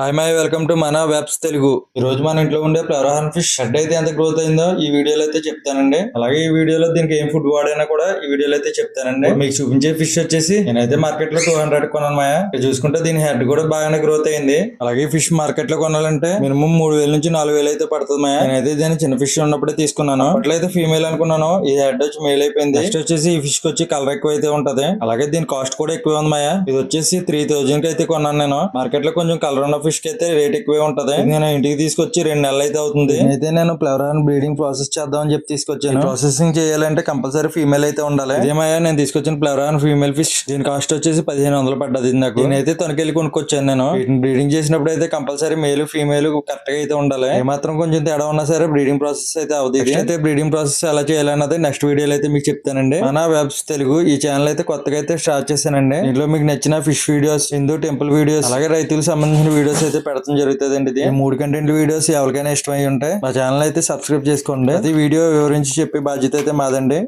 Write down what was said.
Hi my welcome to మన webs Telugu ఈ రోజు మన ఇంట్లో ఉండే ఫ్లవర్ ఫిష్ షెడ్ అయితే ఎంత గ్రోత్ అయిందో ఈ వీడియోలో అయితే చెప్తానండి. అలాగే ఈ వీడియోలో దీనికి ఏం ఫుడ్ వాడైనా కూడా ఈ వీడియోలో అయితే చెప్తానండి. మీకు చూపించే ఫిష్ వచ్చేసి నేనైతే మార్కెట్లో టూ హండ్రెడ్ కొన్నాను మాయా చూసుకుంటే దీని హెడ్ కూడా బాగానే గ్రోత్ అయింది. అలాగే ఫిష్ మార్కెట్లో కొనాలంటే మినిమం మూడు వేల నుంచి నాలుగు వేలు అయితే పడుతుంది మాయా నేనైతే దీన్ని చిన్న ఫిష్ ఉన్నప్పుడే తీసుకున్నాను. అట్లయితే ఫీమేల్ అనుకున్నాను. ఈ హెడ్ వచ్చి మేల్ అయిపోయింది. నెక్స్ట్ వచ్చేసి ఈ ఫిష్కి వచ్చి కలర్ ఎక్కువ అయితే ఉంటది. అలాగే దీని కాస్ట్ కూడా ఎక్కువ ఉంది మాయా ఇది వచ్చేసి త్రీ థౌజండ్కి అయితే కొన్నాను నేను. మార్కెట్లో కొంచెం కలర్ ఉన్న ఫిష్ కి అయితే రేట్ ఎక్కువే ఉంటది. నేను ఇంటికి తీసుకొచ్చి రెండు నెలలు అయితే అవుతుంది. అయితే నేను ఫ్లవర్ అండ్ బ్రీడింగ్ ప్రాసెస్ చేద్దాం అని చెప్పి తీసుకొచ్చాను. ప్రాసెసింగ్ చేయాలంటే కంపల్సరీ ఫీమేల్ అయితే ఉండాలి. ఇదేమయ్యా నేను తీసుకొచ్చిన ఫ్లవర్ అండ్ ఫీమేల్ ఫిష్. దీని కాస్ట్ వచ్చేసి పదిహేను వందలు పడ్డది నాకు నేనైతే తనకెళ్ళి కొనుక్కొచ్చాను నేను. బ్రీడింగ్ చేసినప్పుడు అయితే కంపల్సరీ మేల్ ఫీమేల్ కరెక్ట్గా అయితే ఉండాలి. ఏమాత్రం కొంచెం తేడా ఉన్నా సరే బ్రీడింగ్ ప్రాసెస్ అయితే అవుతుంది అయితే బ్రీడింగ్ ప్రాసెస్ ఎలా చేయాలన్నది నెక్స్ట్ వీడియోలో అయితే మీకు చెప్తానండి. మన వెబ్స్ తెలుగు ఈ ఛానల్ అయితే కొత్తగా అయితే స్టార్ట్ చేశానండి. ఇంట్లో మీకు నచ్చిన fish videos Hindu temple videos అలాగే రైతులకు సంబంధించిన వీడియోస్ అయితే పెడతాం జరుగుతుంది అండి ఇది మూడు కంటెంట్ వీడియోస్ ఎవరికైనా ఇష్టమై ఉంటే మా ఛానల్ అయితే సబ్స్క్రైబ్ చేసుకోండి. అది వీడియో వివరించి చెప్పే బాధ్యత అయితే మాదండి.